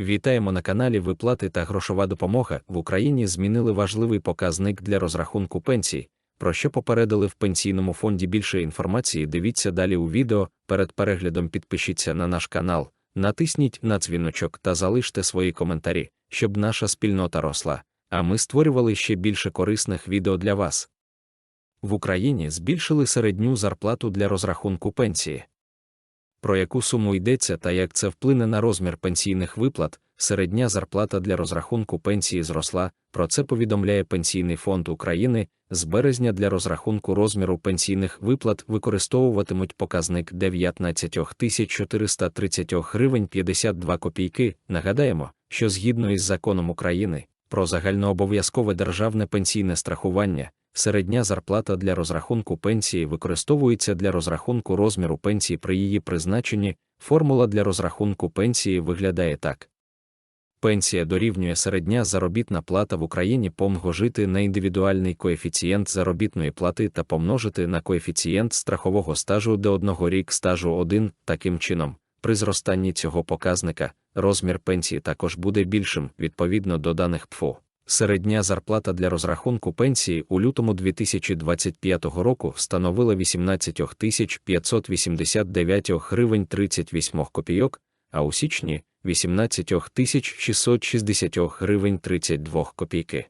Вітаємо на каналі Виплати та грошова допомога. В Україні змінили важливий показник для розрахунку пенсій, про що попередили в пенсійному фонді більше інформації. Дивіться далі у відео. Перед переглядом підпишіться на наш канал, натисніть на дзвіночок та залиште свої коментарі, щоб наша спільнота росла. А ми створювали ще більше корисних відео для вас. В Україні збільшили середню зарплату для розрахунку пенсії. Про яку суму йдеться та як це вплине на розмір пенсійних виплат, середня зарплата для розрахунку пенсії зросла. Про це повідомляє Пенсійний фонд України. З березня для розрахунку розміру пенсійних виплат використовуватимуть показник 19 430 гривень 52 копійки. Нагадаємо, що згідно із законом України про загальнообов'язкове державне пенсійне страхування, середня зарплата для розрахунку пенсії використовується для розрахунку розміру пенсії при її призначенні. Формула для розрахунку пенсії виглядає так. Пенсія дорівнює середня заробітна плата в Україні помножити на індивідуальний коефіцієнт заробітної плати та помножити на коефіцієнт страхового стажу до одного рік стажу 1. Таким чином, при зростанні цього показника розмір пенсії також буде більшим відповідно до даних ПФО. Середня зарплата для розрахунку пенсії у лютому 2025 року становила 18 589 гривень 38 копійок, а у січні 18 660 гривень 32 копійки.